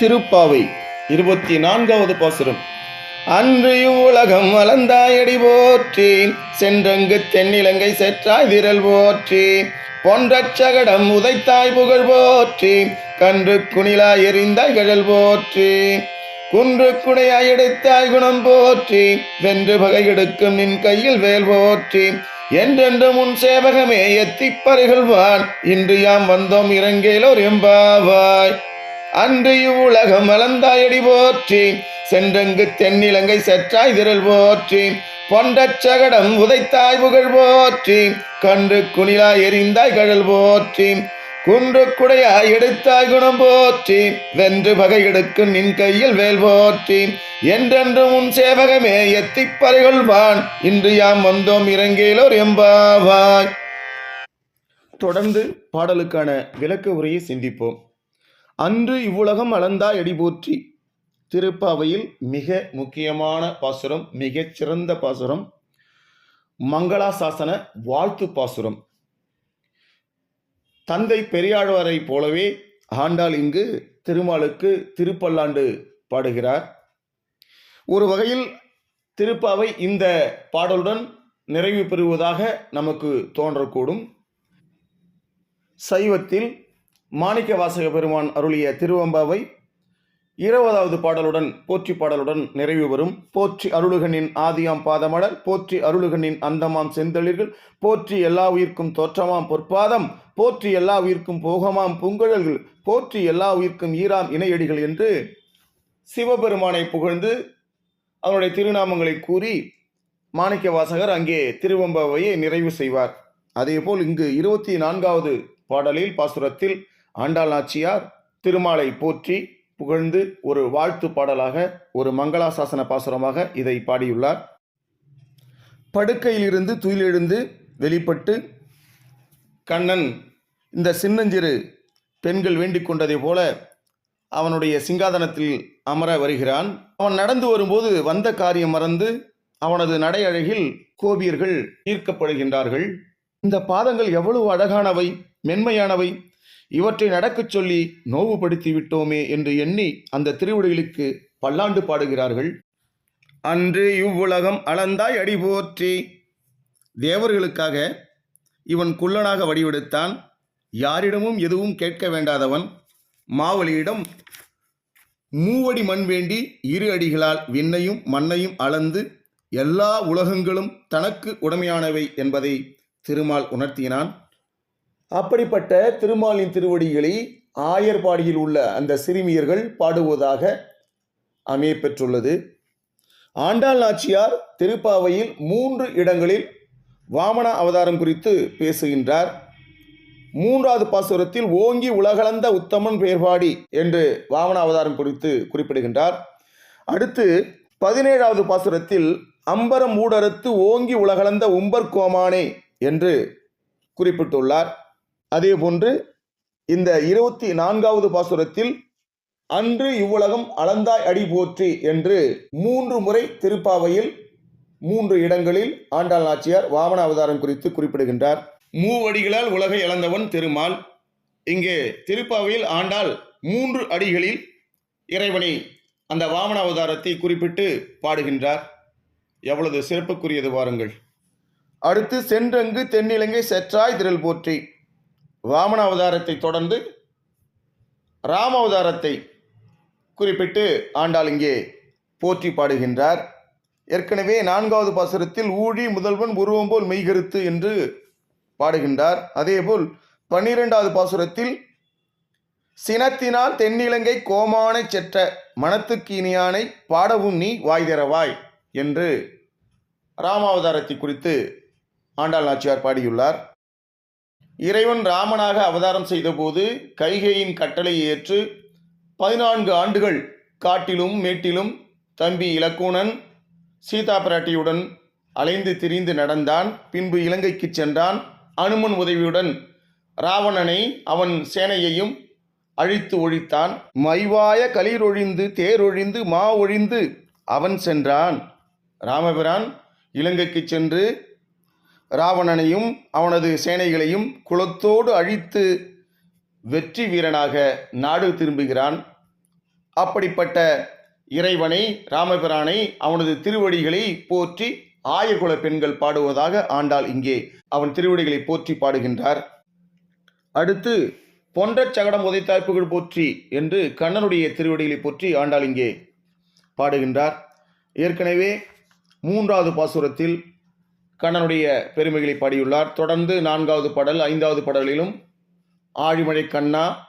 திருப்பாவை இருபத்தி நான்காவது பாசுரம். அன்று இவ்வுலகம் வளர்ந்தாயடி போற்றி சென்றங்கு தென்னிலங்கை செற்றாய் விரல் போற்றி பொன்றச்சகடம் உதைத்தாய் புகழ் போற்றி கன்று குணிலாய் எறிந்தாய் கழல் போற்றி குன்று குடையாய் எடுத்தாய் குணம் போற்றி வென்று பகை எடுக்கும் நின் கையில் வேல் போற்றி என்றென்று முன் சேவகமே எத்திப் பருகல்வான் இன்று யாம் வந்தோம் இறங்கேலோர் எம்பாவாய். அன்று இவ்வுலகம் மலந்தாயடி போற்றி. சென்றங்கு தென்னிலங்கை செற்றாய் திரள் போற்றி. பொன்றச் சகடம் உதைத்தாய் புகழ் போற்றி. கன்று குணிலாய் எறிந்தாய் கழல் போற்றி. குன்று குடையாய் எடுத்தாய் குணம் போற்றி. வென்று பகை எடுக்கும் நின் கையில் வேல் போற்றி. என்றென்று உன் சேவகமே எத்திப் பறைகொள்வான். இன்று யாம் வந்தோம் இறங்கேலோர் எம்பாவாய். தொடர்ந்து பாடலுக்கான விளக்க உரையை சிந்திப்போம். அன்று இவ்வுலகம் அளந்தா எடி போற்றி. திருப்பாவையில் மிக முக்கியமான பாசுரம் மிகச் சிறந்த பாசுரம் மங்களாசாசன வாழ்த்து பாசுரம். தந்தை பெரியாழ்வாரை போலவே ஆண்டாள் இங்கு திருமாலுக்கு திருப்பல்லாண்டு பாடுகிறார். ஒரு வகையில் திருப்பாவை இந்த பாடலுடன் நிறைவு பெறுவதாக நமக்கு தோன்றக்கூடும். சைவத்தில் மாணிக்க வாசக பெருமான் அருளிய திருவம்பாவை இருபதாவது பாடலுடன் போற்றி பாடலுடன் நிறைவு வரும் போற்றி அருளுகனின் ஆதியாம் பாதமடல் போற்றி அருளுகனின் அந்தமாம் செந்தளிர்கள் போற்றி எல்லா உயிர்க்கும் தோற்றமாம் பொற்பாதம் போற்றி எல்லா உயிர்க்கும் போகமாம் பூங்குழல்கள் போற்றி எல்லா உயிர்க்கும் ஈராம் இணையடிகள் என்று சிவபெருமானை புகழ்ந்து அவனுடைய திருநாமங்களை கூறி மாணிக்க வாசகர் அங்கே திருவம்பாவையை நிறைவு செய்வார். அதேபோல் இங்கு இருபத்தி நான்காவது பாடலில் பாசுரத்தில் ஆண்டாள் நாச்சியார் திருமாலை போற்றி புகழ்ந்து ஒரு வாழ்த்து பாடலாக ஒரு மங்களாசாசன பாசுரமாக இதை பாடியுள்ளார். படுக்கையிலிருந்து துயிலெழுந்து வெளிப்பட்டு கண்ணன் இந்த சின்னஞ்சிறு பெண்கள் வேண்டிக் கொண்டதை போல அவனுடைய சிங்காதனத்தில் அமர வருகிறான். அவன் நடந்து வரும்போது வந்த காரியம் மறந்து அவனது நடை அழகில் கோபியர்கள் ஈர்க்கப்படுகின்றார்கள். இந்த பாதங்கள் எவ்வளவு அழகானவை மென்மையானவை இவற்றை நடக்கச் சொல்லி நோவுபடுத்தி விட்டோமே என்று எண்ணி அந்த திருவிடைகளுக்கு பல்லாண்டு பாடுகிறார்கள். அன்று இவ்வுலகம் அளந்தாய் அடி போற்றி. தேவர்களுக்காக இவன் குள்ளனாக வடிவெடுத்தான். யாரிடமும் எதுவும் கேட்க வேண்டாதவன் மாவலியிடம் மூவடி மண் வேண்டி இரு அடிகளால் விண்ணையும் மண்ணையும் அளந்து எல்லா உலகங்களும் தனக்கு உடமையானவை என்பதை திருமால் உணர்த்தினான். அப்படிப்பட்ட திருமாலின் திருவடிகளை ஆயர்பாடியில் உள்ள அந்த சிறுமியர்கள் பாடுவதாக அமையப்பெற்றுள்ளது ஆண்டாள் நாச்சியார் திருப்பாவையில் மூன்று இடங்களில் வாமன அவதாரம் குறித்து பேசுகின்றார். மூன்றாவது பாசுரத்தில் ஓங்கி உலகளந்த உத்தமன் பெயர்பாடி என்று வாமன அவதாரம் குறித்து குறிப்பிடுகின்றார். அடுத்து பதினேழாவது பாசுரத்தில் அம்பரம் ஊடறுத்து ஓங்கி உலகளந்த உம்பர் கோமானே என்று குறிப்பிட்டுள்ளார். அதே போன்று இந்த இருபத்தி நான்காவது பாசுரத்தில் அன்று இவ்வுலகம் அளந்தாய் அடி போற்றி என்று மூன்று முறை திருப்பாவையில் மூன்று இடங்களில் ஆண்டாள் நாச்சியார் வாமன அவதாரம் குறித்து குறிப்பிடுகின்றார். மூவடிகளால் உலகை இழந்தவன் திருமால். இங்கே திருப்பாவையில் ஆண்டாள் மூன்று அடிகளில் இறைவனை அந்த வாமன அவதாரத்தை குறிப்பிட்டு பாடுகின்றார். எவ்வளவு சிறப்புக்குரியது வாருங்கள் அடுத்து சென்றங்கு தென்னிலங்கை செற்றாய் திரள் போற்றி. வாமன அவதாரத்தை தொடர்ந்து ராம அவதாரத்தை குறிப்பிட்டு ஆண்டாள் இங்கே போற்றி பாடுகின்றார். ஏற்கனவே நான்காவது பாசுரத்தில் ஊழி முதல்வன் உருவம் போல் மெய்கருத்து என்று பாடுகின்றார். அதேபோல் பன்னிரெண்டாவது பாசுரத்தில் சினத்தினால் தென்னிலங்கை கோமானை செற்ற மனத்துக்கு இனியானை பாடவும் நீ வாய்தரவாய் என்று ராமாவதாரத்தை குறித்து ஆண்டாள் நாச்சியார் பாடியுள்ளார். இறைவன் ராமனாக அவதாரம் செய்தபோது கைகையின் கட்டளையை ஏற்று பதினான்கு ஆண்டுகள் காட்டிலும் மேட்டிலும் தம்பி இலக்குணன் சீதா பிராட்டியுடன் அலைந்து திரிந்து நடந்தான். பின்பு இலங்கைக்கு சென்றான். அனுமன் உதவியுடன் ராவணனை அவன் சேனையையும் அழித்து ஒழித்தான். மைவாய களிரொழிந்து தேரொழிந்து மா ஒழிந்து அவன் சென்றான். ராமபிரான் இலங்கைக்கு சென்று ராவணனையும் அவனது சேனைகளையும் குலத்தோடு அழித்து வெற்றி வீரனாக நாடு திரும்புகிறான். அப்படிப்பட்ட இறைவனை ராமபிரானை அவனது திருவடிகளை போற்றி ஆயர்குல பெண்கள் பாடுவதாக ஆண்டாள் இங்கே. அவன் திருவடிகளை போற்றி பாடுகின்றார். அடுத்து பொன்ற சகடம் உதைத்தாய் புகழ் போற்றி என்று கண்ணனுடைய திருவடிகளை போற்றி ஆண்டாள் இங்கே பாடுகின்றார். ஏற்கனவே மூன்றாவது பாசுரத்தில் கண்ணனுடைய பெருமைகளை பாடியுள்ளார். தொடர்ந்து நான்காவது பாடல் ஐந்தாவது பாடலிலும் ஆழிமழை கண்ணா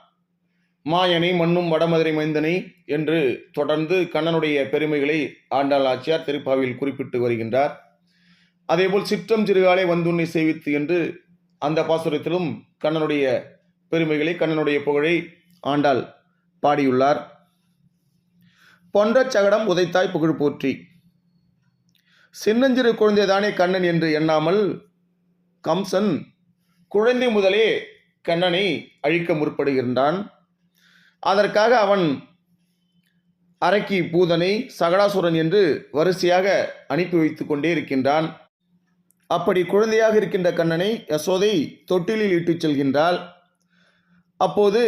மாயனை மண்ணும் வடமதுரை மைந்தனை என்று தொடர்ந்து கண்ணனுடைய பெருமைகளை ஆண்டாள் ஆச்சியார் திருப்பாவில் குறிப்பிட்டு வருகின்றார். அதேபோல் சிற்றம் சிறுகாலை வந்துன்னை சேவித்து என்று அந்த பாசுரத்திலும் கண்ணனுடைய பெருமைகளை கண்ணனுடைய புகழை ஆண்டாள் பாடியுள்ளார். பொன்ற சகடம் உதைத்தாய் புகழ் போற்றி. சின்னஞ்சிறு குழந்தைதானே கண்ணன் என்று எண்ணாமல் கம்சன் குழந்தை முதலே கண்ணனை அழிக்க முற்படுகின்றான். அதற்காக அவன் அரக்கி பூதனை சகடாசுரன் என்று வரிசையாக அனுப்பி வைத்து கொண்டே இருக்கின்றான். அப்படி குழந்தையாக இருக்கின்ற கண்ணனை யசோதை தொட்டிலில் இட்டுச் செல்கின்றாள். அப்போது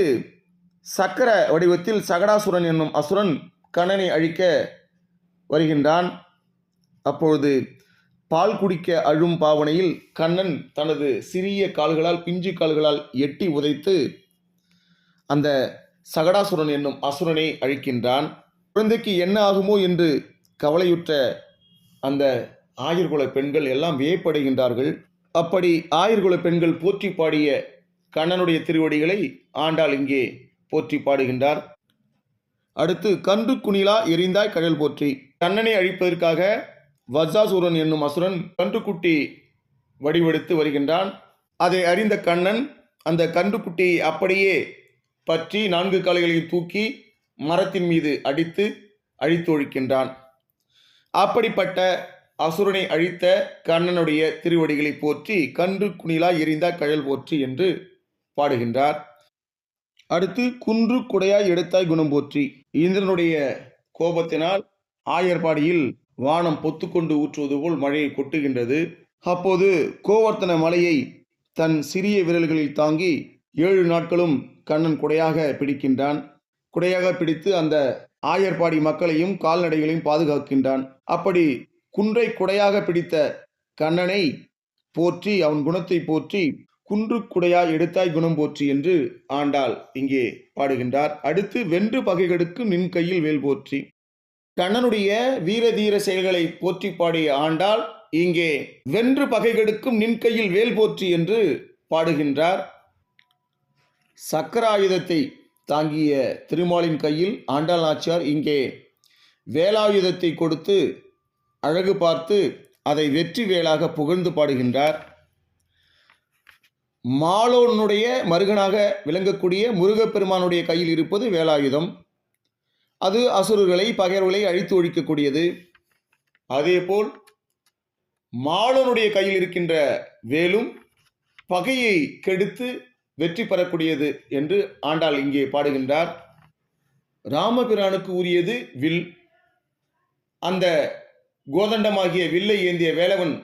சக்கர வடிவத்தில் சகடாசுரன் என்னும் அசுரன் கண்ணனை அழிக்க வருகின்றான். அப்பொழுது பால் குடிக்க அழும் பாவனையில் கண்ணன் தனது சிறிய கால்களால் பிஞ்சு கால்களால் எட்டி உதைத்து அந்த சகடாசுரன் என்னும் அசுரனை அழிக்கின்றான். குழந்தைக்கு என்ன ஆகுமோ என்று கவலையுற்ற அந்த ஆயர்குல பெண்கள் எல்லாம் வியப்படுகின்றார்கள். அப்படி ஆயர்குல பெண்கள் போற்றி பாடிய கண்ணனுடைய திருவடிகளை ஆண்டாள் இங்கே போற்றி பாடுகின்றார். அடுத்து கன்று குணிலா எரிந்தாய் கடல் போற்றி. கண்ணனை அழிப்பதற்காக வஜ்ராசூரன் என்னும் அசுரன் கன்றுக்குட்டி வடிவெடுத்து வருகின்றான். அதை அறிந்த கண்ணன் அந்த கன்றுக்குட்டியை அப்படியே பற்றி நான்கு காலைகளையும் தூக்கி மரத்தின் மீது அடித்து அழித்து ஒழிக்கின்றான் அப்படிப்பட்ட அசுரனை அழித்த கண்ணனுடைய திருவடிகளை போற்றி கன்று குணிலா எரிந்த கழல் போற்றி என்று பாடுகின்றார். அடுத்து குன்று குடையாய் எடுத்தாய் குணம் போற்றி. இந்திரனுடைய கோபத்தினால் ஆயர்பாடியில் வானம் பொத்துக்கொண்டு ஊற்றுவது போல் மழையை கொட்டுகின்றது. அப்போது கோவர்த்தன மலையை தன் சிறிய விரல்களில் தாங்கி ஏழு நாட்களும் கண்ணன் குடையாக பிடிக்கின்றான். குடையாக பிடித்து அந்த ஆயர்பாடி மக்களையும் கால்நடைகளையும் பாதுகாக்கின்றான். அப்படி குன்றை குடையாக பிடித்த கண்ணனை போற்றி அவன் குணத்தை போற்றி குன்று குடையாய் எடுத்தாய் குணம் போற்றி என்று ஆண்டாள் இங்கே பாடுகின்றார். அடுத்து வென்று பகைகளுக்கு நின் கையில் வேல் போற்றி. கண்ணனுடைய வீரதீர செயல்களை போற்றி பாடிய ஆண்டால் இங்கே வென்று பகைகெடுக்கும் நின் கையில் வேல் போற்றி என்று பாடுகின்றார். சக்கராயுதத்தை தாங்கிய திருமாலின் கையில் ஆண்டாள் நாச்சியார் இங்கே வேலாயுதத்தை கொடுத்து அழகு பார்த்து அதை வெற்றி வேலாக புகழ்ந்து பாடுகின்றார். மாலோனுடைய மருகனாக விளங்கக்கூடிய முருகப்பெருமானுடைய கையில் இருப்பது வேலாயுதம். அது அசுரர்களை பகைவர்களை அழித்து ஒழிக்கக்கூடியது. அதேபோல் மாலனுடைய கையில் இருக்கின்ற வேலும் பகையை கெடுத்து வெற்றி பெறக்கூடியது என்று ஆண்டாள் இங்கே பாடுகின்றார். ராமபிரானுக்கு உரியது வில். அந்த கோதண்டமாகிய வில்லை ஏந்திய வேலவன்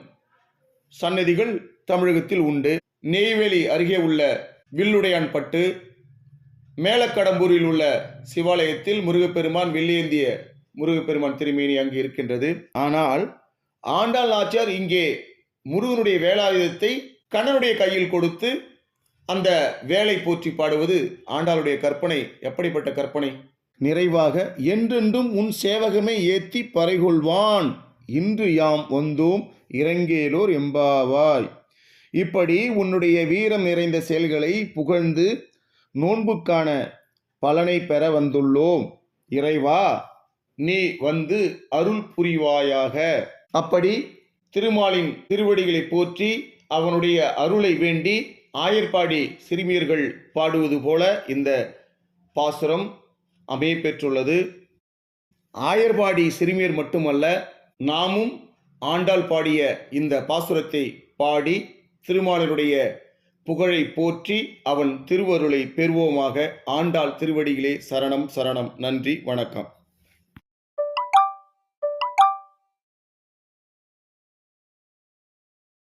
சன்னதிகள் தமிழகத்தில் உண்டு. நெய்வேலி அருகே உள்ள வில்லுடையான் பட்டு மேலக்கடம்பூரில் உள்ள சிவாலயத்தில் முருகப்பெருமான் வில்லியேந்திய முருகப்பெருமான் திருமேனி அங்கு இருக்கின்றது. ஆனால் ஆண்டாள் நாச்சியார் இங்கே முருகனுடைய வேலாயுதத்தை கண்ணனுடைய கையில் கொடுத்து அந்த வேலை போற்றி பாடுவது ஆண்டாளுடைய கற்பனை. எப்படிப்பட்ட கற்பனை? நிறைவாக என்றென்றும் உன் சேவகமே ஏத்தி பறைகொள்வான். இன்று யாம் வந்தோம் இறங்கேலோர் எம்பாவாய். இப்படி உன்னுடைய வீரம் நிறைந்த செயல்களை புகழ்ந்து நோன்புக்கான பலனை பெற வந்துள்ளோம். இறைவா நீ வந்து அருள் புரிவாயாக. அப்படி திருமாலின் திருவடிகளை போற்றி அவனுடைய அருளை வேண்டி ஆயர்பாடி சிறுமியர்கள் பாடுவது போல இந்த பாசுரம் அமைய பெற்றுள்ளது. ஆயர்பாடி சிறுமியர் மட்டுமல்ல நாமும் ஆண்டாள் பாடிய இந்த பாசுரத்தை பாடி திருமாலனுடைய புகழை போற்றி அவன் திருவருளை பெறுவோமாக. ஆண்டாள் திருவடிகளே சரணம் சரணம். நன்றி வணக்கம்.